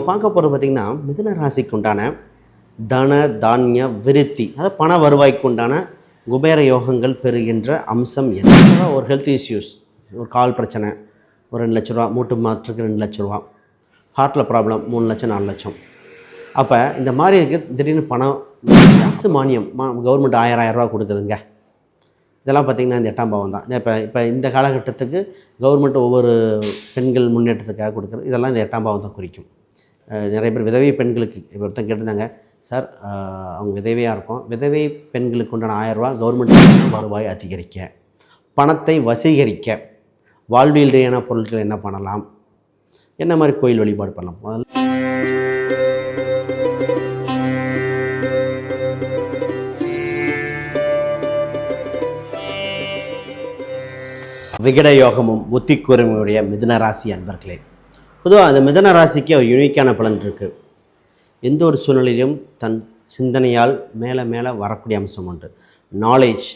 நம்ம பார்க்க போகிறது பார்த்திங்கன்னா மிதன ராசிக்கு உண்டான தன தானிய விருத்தி அதாவது பண வருவாய்க்கு உண்டான குபேர யோகங்கள் பெறுகின்ற அம்சம் என்ன? ஒரு ஹெல்த் இஷ்யூஸ் ஒரு கால் பிரச்சனை ஒரு ரெண்டு லட்ச ரூபா மூட்டு மாற்றுக்கு ரெண்டு லட்ச ரூபா ஹார்ட்டில் ப்ராப்ளம் மூணு லட்சம் நாலு லட்சம். அப்போ இந்த மாதிரி இருக்கு திடீர்னு பணம் அரசு மானியம் மா கவர்மெண்ட் ஆயிரம் ஆயிரம் ரூபா கொடுக்குதுங்க. இதெல்லாம் பார்த்திங்கன்னா இந்த எட்டாம் பாவம் தான். இப்போ இப்போ இந்த காலகட்டத்துக்கு கவர்மெண்ட் ஒவ்வொரு பெண்கள் முன்னேற்றத்துக்காக கொடுக்குறது இதெல்லாம் இந்த எட்டாம் பாவம் தான் குறிக்கும். நிறைய பேர் விதவை பெண்களுக்கு ஒருத்தன் கேட்டிருந்தாங்க சார் அவங்க விதவையாக இருக்கும். விதவை பெண்களுக்கு உண்டான ஆயரூபா கவர்மெண்ட் வருவாய் அதிகரிக்க பணத்தை வசீகரிக்க வாழ்வியல் ரீதியான பொருட்கள் என்ன பண்ணலாம்? என்ன மாதிரி கோயில் வழிபாடு பண்ணலாம்? முதல்ல விகட யோகமும் புத்தி கூர்மையுடைய மிதுன ராசி அன்பர்களே பொதுவாக அந்த மிதன ராசிக்கு ஒரு யூனிக்கான பலன் இருக்குது எந்த ஒரு சூழ்நிலையிலும் தன் சிந்தனையால் மேலே மேலே வரக்கூடிய அம்சம் உண்டு. நாலேஜ்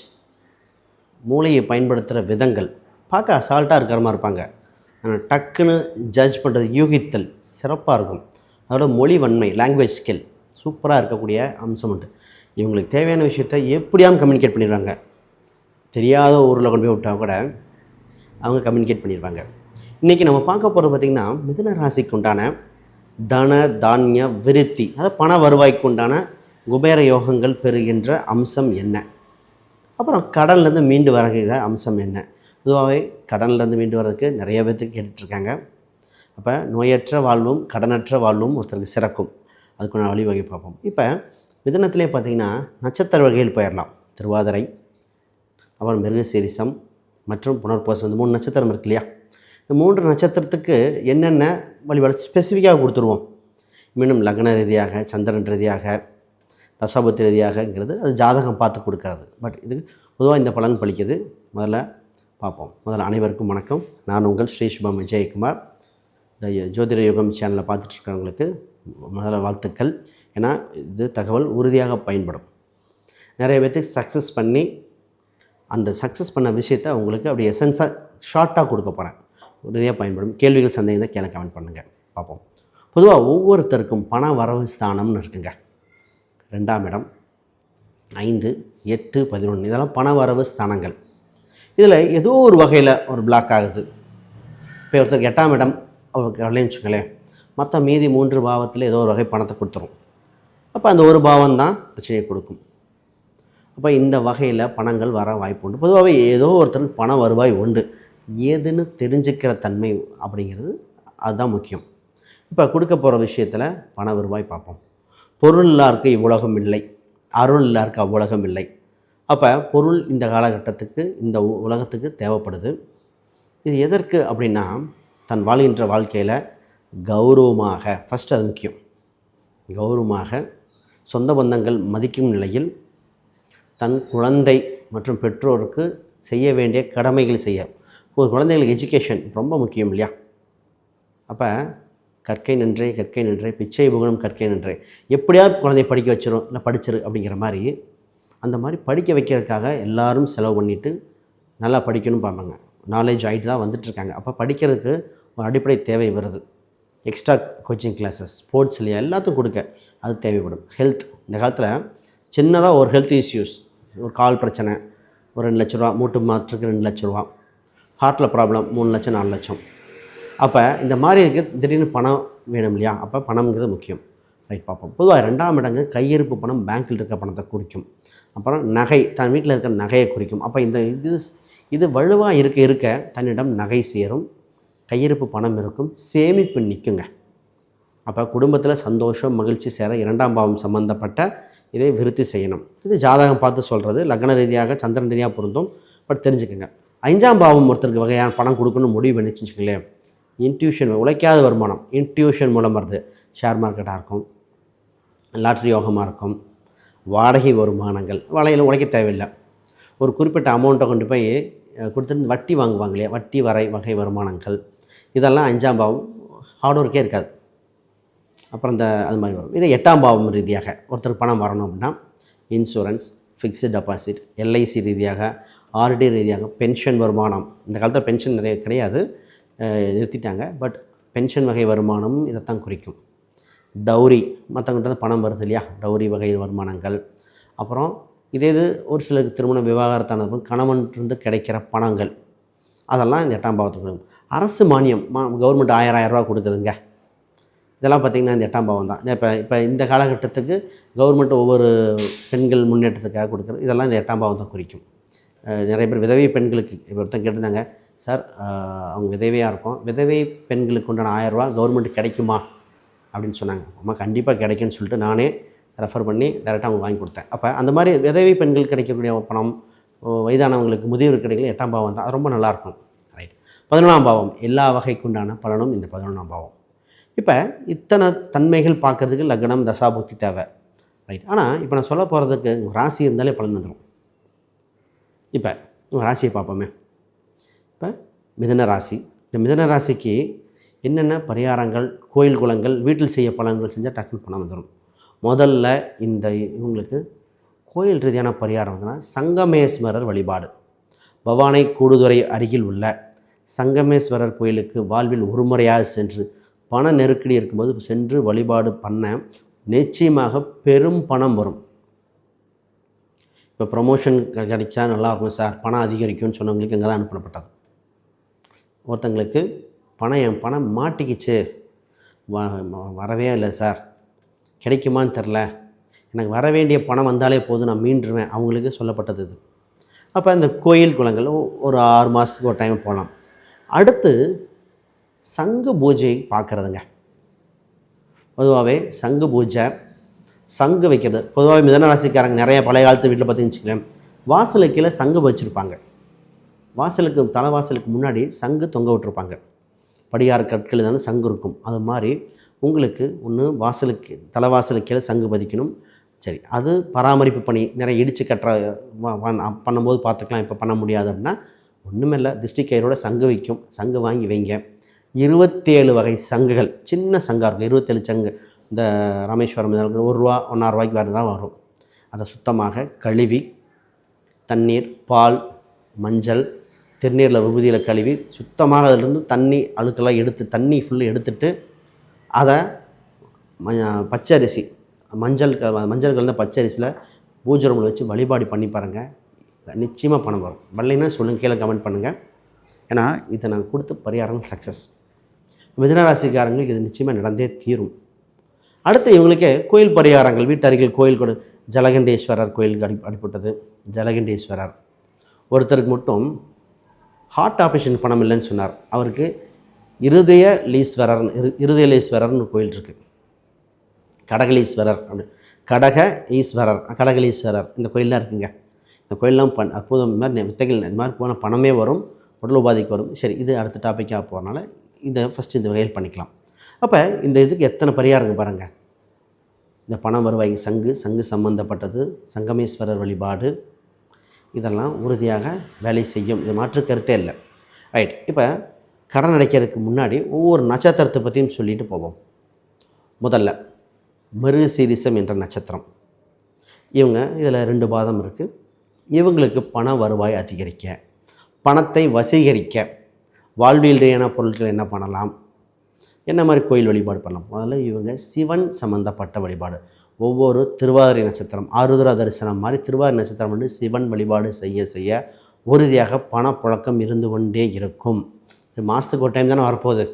மூளையை பயன்படுத்துகிற விதங்கள். பார்க்க அசால்ட்டாக இருக்கிற மாதிரி இருப்பாங்க. ஆனால் டக்குன்னு ஜட்ஜ் பண்ணுறது யூகித்தல். சிறப்பாக இருக்கும். அதோட மொழி வன்மை லாங்குவேஜ் ஸ்கில் சூப்பராக இருக்கக்கூடிய அம்சம் உண்டு. இவங்களுக்கு தேவையான விஷயத்தை எப்படியாவது கம்யூனிகேட் பண்ணிடுவாங்க. தெரியாத ஊரில் கொண்டு போய் விட்டால் கூட அவங்க கம்யூனிகேட் பண்ணிடுவாங்க. இன்றைக்கி நம்ம பார்க்க போகிறது பார்த்திங்கன்னா மிதுன ராசிக்கு உண்டான தன தானிய விருத்தி அதாவது பண வருவாய்க்கு உண்டான குபேர யோகங்கள் பெறுகின்ற அம்சம் என்ன? அப்புறம் கடன்லேருந்து மீண்டு வருகிற அம்சம் என்ன? பொதுவாகவே கடன்லேருந்து மீண்டு வர்றதுக்கு நிறைய பேர்த்துக்கு கேட்டுட்ருக்காங்க. அப்போ நோயற்ற வாழ்வும் கடனற்ற வாழ்வும் ஒருத்தருக்கு சிறக்கும். அதுக்குண்டான வழிவகை பார்ப்போம். இப்போ மிதனத்திலே பார்த்திங்கன்னா நட்சத்திர வகையில் போயிடலாம். திருவாதிரை அப்புறம் மிருகசீரிசம் மற்றும் புனர்போசம் இந்த மூணு நட்சத்திரம் இருக்கு இல்லையா? இந்த மூன்று நட்சத்திரத்துக்கு என்னென்ன வழிபாடு ஸ்பெசிஃபிக்காக கொடுத்துருவோம். மீண்டும் லக்ன ரீதியாக சந்திரன் ரீதியாக தசாபத்தி ரீதியாகங்கிறது அது ஜாதகம் பார்த்து கொடுக்காது. பட் இது பொதுவாக இந்த பலன் பழிக்குது முதல்ல பார்ப்போம். முதல்ல அனைவருக்கும் வணக்கம். நான் உங்கள் ஸ்ரீ சுபம் விஜயகுமார். இந்த ஜோதிட யுகம் சேனலில் பார்த்துட்ருக்கவங்களுக்கு முதல்ல வாழ்த்துக்கள். ஏன்னா இது தகவல் உறுதியாக பயன்படும். நிறைய பேர்த்துக்கு சக்ஸஸ் பண்ணி அந்த சக்ஸஸ் பண்ண விஷயத்தை உங்களுக்கு அப்படி எசன்ஸாக ஷார்ட்டாக கொடுக்க போகிறேன் உதவியாக பயன்படும் கேள்விகள் சந்தேகம் கீழே கமெண்ட் பண்ணுங்கள் பார்ப்போம். பொதுவாக ஒவ்வொருத்தருக்கும் பண வரவு ஸ்தானம்னு இருக்குங்க. ரெண்டாம் இடம் ஐந்து எட்டு பதினொன்று இதெல்லாம் பண வரவு ஸ்தானங்கள். இதில் ஏதோ ஒரு வகையில் ஒரு பிளாக் ஆகுது. இப்போ ஒருத்தருக்கு எட்டாம் இடம் அவருக்கு வரலன்னு வச்சுக்கோங்களேன். மற்ற மீதி மூன்று பாவத்தில் ஏதோ ஒரு வகை பணத்தை கொடுத்துரும். அப்போ அந்த ஒரு பாவம் தான் பிரச்சனையை கொடுக்கும். அப்போ இந்த வகையில் பணங்கள் வர வாய்ப்பு உண்டு. பொதுவாகவே ஏதோ ஒருத்தருக்கு பண வருவாய் உண்டு. ஏதுன்னு தெரிஞ்சுக்கிற தன்மை அப்படிங்கிறது அதுதான் முக்கியம். இப்போ கொடுக்க போகிற விஷயத்தில் பண வருவாய் பார்ப்போம். பொருள் இல்லாருக்கு இவ்வுலகம் இல்லை. அருள் இல்லாருக்கு அவ்வுலகம் இல்லை. அப்போ பொருள் இந்த காலகட்டத்துக்கு இந்த உலகத்துக்கு தேவைப்படுது. இது எதற்கு அப்படின்னா தன் வாழ்கின்ற வாழ்க்கையில் கௌரவமாக ஃபஸ்ட் அது முக்கியம். கௌரவமாக சொந்த பந்தங்கள் மதிக்கும் நிலையில் தன் குழந்தை மற்றும் பெற்றோருக்கு செய்ய வேண்டிய கடமைகள் செய்ய ஒரு குழந்தைகளுக்கு எஜுகேஷன் ரொம்ப முக்கியம் இல்லையா? அப்போ கற்கை நன்றே கற்கை நன்றே பிச்சை புகழும் கற்கை நன்றே. எப்படியாவது குழந்தைய படிக்க வச்சிடும் இல்லை படிச்சிரு அப்படிங்கிற மாதிரி அந்த மாதிரி படிக்க வைக்கிறதுக்காக எல்லாரும் செலவு பண்ணிவிட்டு நல்லா படிக்கணும் பார்ப்பாங்க நாலேஜ் ஆகிட்டு தான் வந்துட்டுருக்காங்க அப்போ படிக்கிறதுக்கு ஒரு அடிப்படை தேவை வருது. எக்ஸ்ட்ரா கோச்சிங் கிளாஸஸ் ஸ்போர்ட்ஸ் இல்லையா? எல்லாத்துக்கும் கொடுக்க அது தேவைப்படும். ஹெல்த் இந்த காலத்தில் சின்னதாக ஒரு ஹெல்த் இஷ்யூஸ் ஒரு கால் பிரச்சனை ஒரு ரெண்டு லட்ச ரூபா மூட்டு மாற்றுக்கு ரெண்டு லட்ச ரூபா. ஹார்ட்டில் ப்ராப்ளம் மூணு லட்சம் நாலு லட்சம். அப்போ இந்த மாதிரி இருக்கு திடீர்னு பணம் வேணும் இல்லையா? அப்போ பணம்ங்கிறது முக்கியம். ரைட் பார்ப்போம். பொதுவாக ரெண்டாம் இடங்கு கையிருப்பு பணம் பேங்க்கில் இருக்க பணத்தை குறிக்கும். அப்புறம் நகை தன் வீட்டில் இருக்கிற நகையை குறிக்கும். அப்போ இந்த இது இது வலுவாக இருக்க இருக்க தன்னிடம் நகை சேரும் கையிருப்பு பணம் இருக்கும் சேமிப்பு நிற்குங்க அப்போ குடும்பத்தில் சந்தோஷம் மகிழ்ச்சி சேர இரண்டாம் பாவம் சம்மந்தப்பட்ட இதை விருத்தி செய்யணும். இது ஜாதகம் பார்த்து சொல்கிறது லக்ன ரீதியாக சந்திரன் ரீதியாக பொருந்தும் பட் தெரிஞ்சுக்கோங்க. ஐந்தாம் பாவம் ஒருத்தருக்கு வகையான பணம் கொடுக்கணும்னு முடிவு பண்ணி வச்சுக்கோங்களேன். இன்ட்யூஷன் உழைக்காத வருமானம். இன்ட்யூஷன் மூலம் வருது. ஷேர் மார்க்கெட்டாக இருக்கும். லாட்ரி யோகமாக இருக்கும். வாடகை வருமானங்கள். வலையில் உழைக்க தேவையில்லை. ஒரு குறிப்பிட்ட அமௌண்ட்டை கொண்டு போய் கொடுத்துட்டு வட்டி வாங்குவாங்க இல்லையா வட்டி வரை வகை வருமானங்கள். இதெல்லாம் அஞ்சாம் பாவம் ஹார்ட் ஒர்க்கே இருக்காது. அப்புறம் இந்த அது மாதிரி வரும். இது எட்டாம் பாவம் ரீதியாக ஒருத்தர் பணம் வரணும் அப்படின்னா இன்சூரன்ஸ் ஃபிக்ஸ்டு டெபாசிட் எல்ஐசி ரீதியாக ஆர்டி ரீதியாக பென்ஷன் வருமானம். இந்த காலத்தில் பென்ஷன் நிறைய கிடையாது. நிறுத்திட்டாங்க. பட் பென்ஷன் வகை வருமானம் இதைத்தான் குறிக்கும். டௌரி மற்றவங்கிட்ட பணம் வருது இல்லையா? டௌரி வகை வருமானங்கள். அப்புறம் இதே இது ஒரு சிலருக்கு திருமணம் விவாகரத்தானது கணவன்கிட்ட கிடைக்கிற பணங்கள். அதெல்லாம் இந்த எட்டாம் பாவத்துக்கு அரசு மானியம் மா கவர்மெண்ட் ஆயிரம் ஆயிரம் ரூபா கொடுக்குதுங்க. இதெல்லாம் பார்த்திங்கன்னா இந்த எட்டாம் பாவம் தான் இப்போ இப்போ இந்த காலகட்டத்துக்கு கவர்மெண்ட் ஒவ்வொரு பெண்கள் முன்னேற்றத்துக்காக கொடுக்குறது இதெல்லாம் இந்த எட்டாம் பாவம் தான் குறிக்கும். நிறைய பேர் விதவை பெண்களுக்கு இப்போ ஒருத்தன் கேட்டிருந்தாங்க சார் அவங்க விதவையாக இருக்கும். விதவை பெண்களுக்கு உண்டான ஆயிரம் கவர்மெண்ட் கிடைக்குமா? அப்படின்னு சொன்னாங்க. அம்மா கண்டிப்பாக கிடைக்குன்னு சொல்லிட்டு நானே ரெஃபர் பண்ணி டேரெக்டாக அவங்க வாங்கி கொடுத்தேன். அப்போ அந்த மாதிரி விதவை பெண்கள் கிடைக்கக்கூடிய பணம் வயதானவங்களுக்கு முதியோர் கிடைக்கல எட்டாம் பாவம் தான் அது ரொம்ப நல்லாயிருக்கும் ரைட் பதினொன்றாம் பாவம் எல்லா வகைக்குண்டான பலனும் இந்த பதினொன்றாம் பாவம். இப்போ இத்தனை தன்மைகள் பார்க்கறதுக்கு லக்னம் தசாபுக்தி தேவை. ரைட் ஆனால் இப்போ நான் சொல்ல போகிறதுக்கு உங்கள் ராசி இருந்தாலே பலன் வந்துடும் இப்போ ராசியை பார்ப்போமே. இப்போ மிதன ராசி. இந்த மிதன ராசிக்கு என்னென்ன பரிகாரங்கள் கோயில் குளங்கள் வீட்டில் செய்ய பலன்கள் செஞ்சால் டக்குனு பணம் வந்துடும் முதல்ல இந்த இவங்களுக்கு கோயில் ரீதியான பரிகாரம் வந்துன்னா சங்கமேஸ்வரர் வழிபாடு. பவானை கூடுதுறை அருகில் உள்ள சங்கமேஸ்வரர் கோயிலுக்கு வாழ்வில் ஒரு முறையாக சென்று பண நெருக்கடி இருக்கும்போது சென்று வழிபாடு பண்ண நிச்சயமாக பெரும் பணம் வரும். இப்போ ப்ரொமோஷன் கிடைச்சா நல்லாயிருக்கும் சார். பணம் அதிகரிக்கும்னு சொன்னவங்களுக்கு இங்கே தான் அனுப்பப்பட்டது. ஒருத்தங்களுக்கு பணம் என் பணம் மாட்டிக்கிச்சு. வ- வரவே இல்லை சார். கிடைக்குமான்னு தெரில. எனக்கு வர வேண்டிய பணம் வந்தாலே போதும் நான் மீண்டுருவேன். அவங்களுக்கு சொல்லப்பட்டது இது. அப்போ இந்த கோயில் குளங்கள் ஒரு ஆறு மாதத்துக்கு ஒரு டைம் போகலாம் அடுத்து சங்கு பூஜை பார்க்குறதுங்க. பொதுவாகவே சங்கு பூஜை சங்கு வைக்கிறது. பொதுவாக மிதனராசிக்காரங்க நிறைய பழைய காலத்து வீட்டில் பார்த்தீங்கன்னு வச்சுக்கோங்களேன் வாசலுக்கு கீழே சங்கு வச்சுருப்பாங்க. வாசலுக்கு தலைவாசலுக்கு முன்னாடி சங்கு தொங்க விட்டுருப்பாங்க. படியார கற்கள் தானே சங்கு இருக்கும். அது மாதிரி உங்களுக்கு ஒன்று வாசலுக்கு தலைவாசலுக்கு கீழே சங்கு பதிக்கணும். சரி அது பராமரிப்பு பணி. நிறைய இடித்து கட்டுற பண்ணும்போது பார்த்துக்கலாம். இப்போ பண்ண முடியாது அப்படின்னா ஒன்றுமில்ல டிஸ்ட்ரிக் கயிறோட சங்கு வைக்கும். சங்கு வாங்கி வைங்க. இருபத்தேழு வகை சங்குகள். சின்ன சங்காக இருக்கும். இருபத்தேழு சங்கு. இந்த ராமேஸ்வரம் இதெல்லாம் ஒரு ரூபா ஒன்றரை ரூபாய்க்கு வேறு தான் வரும். அதை சுத்தமாக கழுவி தண்ணீர் பால் மஞ்சள் திருநீரில் விபூதியில் கழுவி சுத்தமாக அதிலிருந்து தண்ணி அழுக்கெல்லாம் எடுத்து தண்ணி ஃபுல்லு எடுத்துட்டு அதை ம பச்சரிசி மஞ்சள் க- மஞ்சள் கலந்த பச்சரிசியில் பூஜை ரூமில் வச்சு வழிபாடு பண்ணி பாருங்கள் நிச்சயமாக பணம் வரும். வரலைன்னா சொல்லுங்கள் கீழே கமெண்ட் பண்ணுங்கள் ஏன்னா இதை நான் கொடுத்து பரிகாரம் சக்ஸஸ் மிதனராசிக்காரங்களுக்கு இது நிச்சயமாக நடந்தே தீரும். அடுத்து இவங்களுக்கே கோயில் பரிகாரங்கள். வீட்டருகில் கோயில் கொடு. ஜலகண்டேஸ்வரர் கோயிலுக்கு அடி அடிப்பட்டது ஜலகண்டேஸ்வரர். ஒருத்தருக்கு மட்டும் ஹார்ட் ஆப்ரேஷன் பணம் இல்லைன்னு சொன்னார். அவருக்கு இருதய லீஸ்வரர் இரு- இருதயலீஸ்வரர்னு கோயில் இருக்குது கடகலீஸ்வரர் அப்படி கடக ஈஸ்வரர் கடகலீஸ்வரர். இந்த கோயிலெலாம் இருக்குங்க. இந்த கோயிலெலாம் பண் அற்புதம் இந்த மாதிரி வித்தைகள் இந்த மாதிரி போனால் பணமே வரும் உடல் உபாதிக்கு வரும். சரி இது அடுத்த டாப்பிக்காக போகிறனால இதை ஃபஸ்ட்டு இந்த வகையில் பண்ணிக்கலாம். அப்போ இந்த இதுக்கு எத்தனை பரிகாரங்க பாருங்கள் இந்த பணம் வருவாய் சங்கு சங்கு சம்பந்தப்பட்டது சங்கமேஸ்வரர் வழிபாடு இதெல்லாம் உறுதியாக வேலை செய்யும். இது மாற்று கருத்தே இல்லை. ரைட் இப்போ கடன் அடைக்கிறதுக்கு முன்னாடி ஒவ்வொரு நட்சத்திரத்தை பற்றியும் சொல்லிட்டு போவோம். முதல்ல மிருகசீரிசம் என்ற நட்சத்திரம். இவங்க இதில் ரெண்டு பாதம் இருக்குது இவங்களுக்கு பண வருவாய் அதிகரிக்க பணத்தை வசீகரிக்க வாழ்வியல் ரீதியான பொருட்கள் என்ன பண்ணலாம்? என்ன மாதிரி கோயில் வழிபாடு பண்ணலாம்? முதல்ல இவங்க சிவன் சம்மந்தப்பட்ட வழிபாடு. ஒவ்வொரு திருவாதிரை நட்சத்திரம் ஆருத்ரா தரிசனம் மாதிரி திருவாதிரை நட்சத்திரம் வந்து சிவன் வழிபாடு செய்ய செய்ய உறுதியாக பணப்புழக்கம் இருந்து கொண்டே இருக்கும். இது மாதத்துக்கு ஒரு டைம் தானே வரப்போகுது.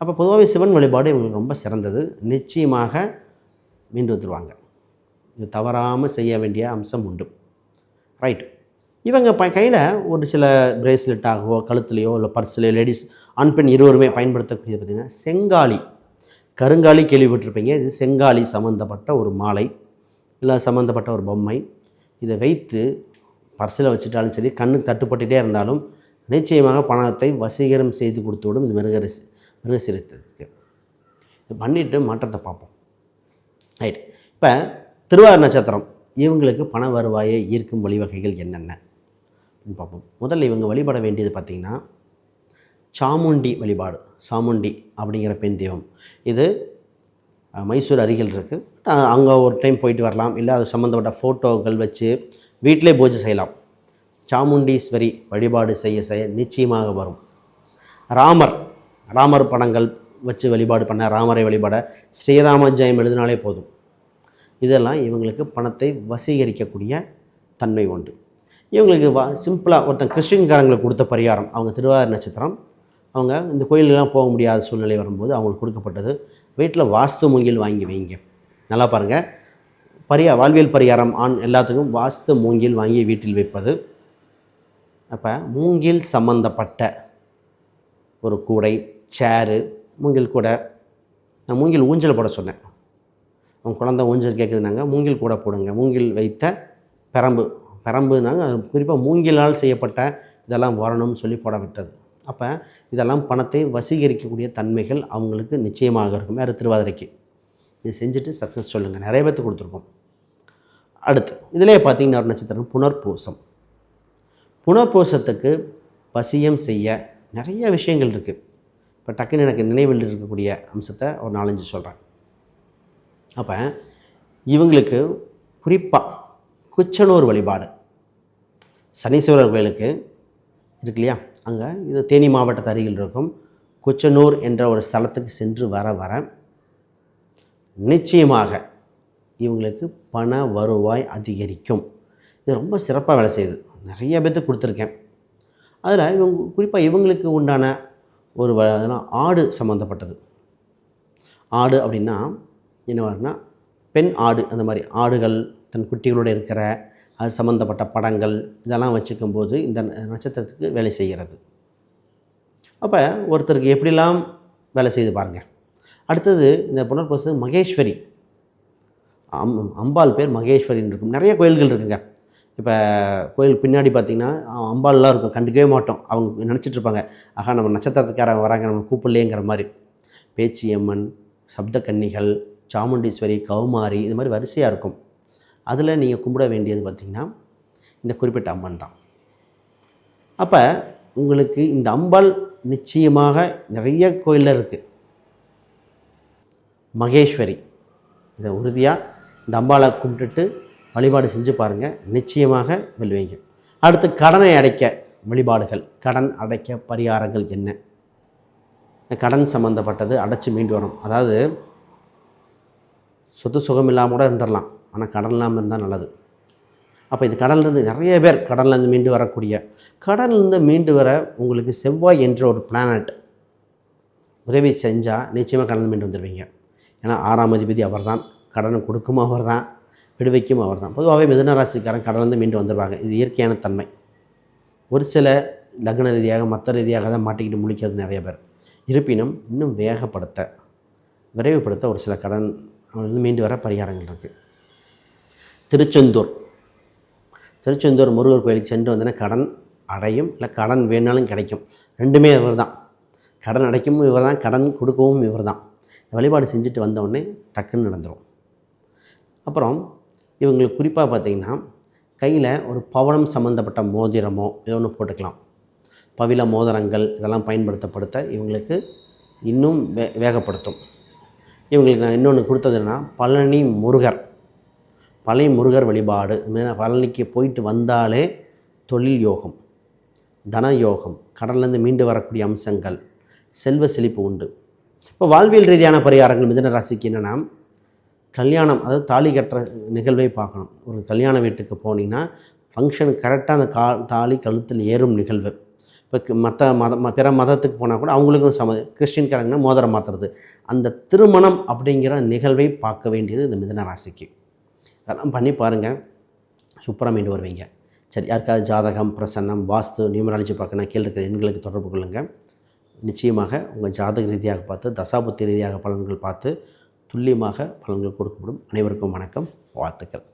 அப்போ பொதுவாகவே சிவன் வழிபாடு இவங்களுக்கு ரொம்ப சிறந்தது. நிச்சயமாக மீண்டு வந்துடுவாங்க இது தவறாமல் செய்ய வேண்டிய அம்சம் உண்டு. ரைட் இவங்க ப கையில் ஒரு சில பிரேஸ்லெட்டாகவோ கழுத்துலையோ இல்லை பர்ஸ்லையோ லேடிஸ் ஆண் பெண் இருவருமே பயன்படுத்தக்கூடியது பார்த்திங்கன்னா செங்காலி. கருங்காலி கேள்விப்பட்டிருப்பீங்க. இது செங்காலி சம்மந்தப்பட்ட ஒரு மாலை இல்லை சம்மந்தப்பட்ட ஒரு பொம்மை. இதை வைத்து பர்சில் வச்சுட்டாலும் சரி கண்ணுக்கு தட்டுப்பட்டுகிட்டே இருந்தாலும் நிச்சயமாக பணத்தை வசீகரம் செய்து கொடுத்துவிடும். இந்த மிருகரசி மிருகசீரத்திற்கு. இது பண்ணிவிட்டு மாற்றத்தை பார்ப்போம். ரைட். இப்போ திருவாரூர் நட்சத்திரம் இவங்களுக்கு பண வருவாயை ஈர்க்கும் வழிவகைகள் என்னென்ன? அப்படின்னு பார்ப்போம். முதல்ல இவங்க வழிபட வேண்டியது பார்த்திங்கன்னா சாமுண்டி வழிபாடு சாமுண்டி அப்படிங்கிற பெண் தெய்வம். இது மைசூர் அருகில் இருக்குது அங்கே ஒரு டைம் போயிட்டு வரலாம். இல்லை அது சம்மந்தப்பட்ட ஃபோட்டோக்கள் வச்சு வீட்டிலே பூஜை செய்யலாம். சாமுண்டீஸ்வரி வழிபாடு செய்ய செய்ய நிச்சயமாக வரும். ராமர் ராமர் படங்கள் வச்சு வழிபாடு பண்ண ராமரை வழிபாட ஸ்ரீராம ஜெயம் எழுதினாலே போதும். இதெல்லாம் இவங்களுக்கு பணத்தை வசீகரிக்கக்கூடிய தன்மை உண்டு. இவங்களுக்கு வ சிம்பிளாக ஒருத்தன் கிறிஸ்டின்காரங்களுக்கு கொடுத்த பரிகாரம். அவங்க திருவாரூர் நட்சத்திரம் அவங்க இந்த கோயிலுக்கெல்லாம் போக முடியாத சூழ்நிலை வரும்போது அவங்களுக்கு கொடுக்கப்பட்டது. வீட்டில் வாஸ்து மூங்கில் வாங்கி வைங்க. நல்லா பாருங்கள் பரியா வாழ்வியல் பரிகாரம் ஆண் எல்லாத்துக்கும் வாஸ்து மூங்கில் வாங்கி வீட்டில் வைப்பது. அப்போ மூங்கில் சம்பந்தப்பட்ட ஒரு கூடை சேரு மூங்கில் கூடை. நான் மூங்கில் ஊஞ்சல் போட சொன்னேன். அவங்க குழந்தை ஊஞ்சல் கேட்குதுனாங்க மூங்கில் கூடை போடுங்க. மூங்கில் வைத்த பெரம்பு. பெரம்புனாங்க அது குறிப்பாக மூங்கிலால் செய்யப்பட்ட இதெல்லாம் வரணும்னு சொல்லி போட விட்டது. அப்போ இதெல்லாம் பணத்தை வசீகரிக்கக்கூடிய தன்மைகள் அவங்களுக்கு நிச்சயமாக இருக்கும். வேறு திருவாதிரைக்கு. இது செஞ்சுட்டு சக்ஸஸ் சொல்லுங்கள் நிறைய பேர்த்து கொடுத்துருக்கோம். அடுத்து இதிலே பார்த்தீங்கன்னா ஒரு நட்சத்திரம் புனர்பூசம். புனர்பூசத்துக்கு பசியம் செய்ய நிறைய விஷயங்கள் இருக்குது இப்போ டக்குன்னு எனக்கு நினைவில் இருக்கக்கூடிய அம்சத்தை ஒரு நாலஞ்சு சொல்கிறேன் அப்போ இவங்களுக்கு குறிப்பாக குச்சனூர் வழிபாடு. சனீஸ்வரர் கோயிலுக்கு இருக்கு இல்லையா? அங்கே இது தேனி மாவட்டத்து அருகில் இருக்கும். குச்சனூர் என்ற ஒரு ஸ்தலத்துக்கு சென்று வர வர நிச்சயமாக இவங்களுக்கு பண வருவாய் அதிகரிக்கும். இது ரொம்ப சிறப்பாக வேலை செய்யுது. நிறைய பேர்த்துக்கு கொடுத்துருக்கேன். அதில் இவங்க குறிப்பாக இவங்களுக்கு உண்டான ஒரு வ- அதெல்லாம் ஆடு சம்மந்தப்பட்டது ஆடு அப்படின்னா என்ன வரும்னா பெண் ஆடு அந்த மாதிரி ஆடுகள் தன் குட்டிகளோடு இருக்கிற அது சம்மந்தப்பட்ட படங்கள் இதெல்லாம் வச்சுக்கும்போது இந்த ந- நட்சத்திரத்துக்கு வேலை செய்கிறது. அப்போ ஒருத்தருக்கு எப்படிலாம் வேலை செய்து பாருங்கள் அடுத்தது இந்த புனர்பூசு மகேஸ்வரி. அம் அம்பாள் பேர் மகேஸ்வரின்னு இருக்கும். நிறைய கோயில்கள் இருக்குங்க. இப்போ கோயிலுக்கு பின்னாடி பார்த்திங்கன்னா அம்பாள்லாம் இருக்கும். கண்டுக்கவே மாட்டோம். அவங்க நினச்சிட்டு இருப்பாங்க. ஆகா நம்ம நட்சத்திரத்துக்காரங்க வராங்க. நம்ம கூப்பிடலேங்கிற மாதிரி. பேச்சியம்மன் சப்தகன்னிகள் சாமுண்டீஸ்வரி கௌமாரி இது மாதிரி வரிசையாக இருக்கும். அதில் நீங்கள் கும்பிட வேண்டியது பார்த்திங்கன்னா இந்த குறிப்பிட்ட அம்மன் தான். அப்போ உங்களுக்கு இந்த அம்பாள் நிச்சயமாக நிறைய கோயிலில் இருக்குது. மகேஸ்வரி இதை உறுதியாக இந்த அம்பாளை கும்பிட்டுட்டு வழிபாடு செஞ்சு பாருங்கள் நிச்சயமாக வெல்வீங்க அடுத்து கடனை அடைக்க வழிபாடுகள் கடன் அடைக்க பரிகாரங்கள் என்ன? இந்த கடன் சம்மந்தப்பட்டது அடைச்சி மீண்டு வரும் அதாவது சொத்து சுகம் இல்லாமல் கூட இருந்துடலாம். ஆனால் கடன் இல்லாமல் இருந்தால் நல்லது. அப்போ இது கடன்லேருந்து நிறைய பேர் கடன்லேருந்து மீண்டு வரக்கூடிய கடன்லேருந்து மீண்டு வர உங்களுக்கு செவ்வாய் என்ற ஒரு பிளானட் உதவி செஞ்சால் நிச்சயமாக கடன் மீண்டு வந்துடுவீங்க. ஏன்னா ஆறாம் அதிபதி அவர் தான் கடனை கொடுக்கும் அவர் தான் விடுவிக்கும் அவர் தான் பொதுவாகவே மிதனராசிக்காரன் கடன்லேருந்து மீண்டு வந்துடுவாங்க. இது இயற்கையான தன்மை. ஒரு சில லக்ன ரீதியாக மற்ற ரீதியாக தான் மாட்டிக்கிட்டு முழிக்கிறது நிறைய பேர். இருப்பினும் இன்னும் வேகப்படுத்த விரைவுபடுத்த ஒரு சில கடன் வந்து மீண்டு வர பரிகாரங்கள் இருக்குது திருச்செந்தூர். திருச்செந்தூர் முருகர் கோயிலுக்கு சென்று வந்தோன்னா கடன் அடையும் இல்லை கடன் வேணாலும் கிடைக்கும். ரெண்டுமே இவர் தான் கடன் அடைக்கவும் இவர் தான் கடன் கொடுக்கவும் இவர் தான் இந்த வழிபாடு செஞ்சுட்டு வந்தவுடனே டக்குன்னு நடந்துடும் அப்புறம் இவங்களுக்கு குறிப்பாக பார்த்தீங்கன்னா கையில் ஒரு பவனம் சம்மந்தப்பட்ட மோதிரமோ ஏதோ ஒன்று போட்டுக்கலாம். பவில மோதிரங்கள் இதெல்லாம் பயன்படுத்தப்படுத்த இவங்களுக்கு இன்னும் வே வேகப்படுத்தும். இவங்களுக்கு நான் இன்னொன்று கொடுத்ததுன்னா பழனி முருகர். பழைய முருகர் வழிபாடு பழனிக்கு போயிட்டு வந்தாலே தொழில் யோகம் தன யோகம் கடல்லேருந்து மீண்டு வரக்கூடிய அம்சங்கள் செல்வ செழிப்பு உண்டு. இப்போ வாழ்வியல் ரீதியான பரிகாரங்கள் மிதன ராசிக்கு என்னென்னா கல்யாணம் அதாவது தாலி கட்டுற நிகழ்வை பார்க்கணும். ஒரு கல்யாண வீட்டுக்கு போனீங்கன்னா ஃபங்க்ஷன் கரெக்டாக அந்த கா தாலி கழுத்தில் ஏறும் நிகழ்வு. இப்போ மற்ற மத ம- பிற மதத்துக்கு போனால் கூட அவங்களுக்கும் சம கிறிஸ்டின்காரங்கன்னா மோதிரம் மாற்றுறது அந்த திருமணம் அப்படிங்கிற நிகழ்வை பார்க்க வேண்டியது இந்த மிதன ராசிக்கு. அதெல்லாம் பண்ணி பாருங்கள் சூப்பராக மீண்டு வருவீங்க. சரி யாருக்காவது ஜாதகம் பிரசன்னம் வாஸ்து நியூமராலஜி பார்க்கணும் கீழே இருக்கிற எண்களுக்கு தொடர்பு கொள்ளுங்கள் நிச்சயமாக உங்கள் ஜாதக ரீதியாக பார்த்து தசாபுத்தி ரீதியாக பலன்கள் பார்த்து துல்லியமாக பலன்கள் கொடுக்கப்படும். அனைவருக்கும் வணக்கம். வாழ்த்துக்கள்.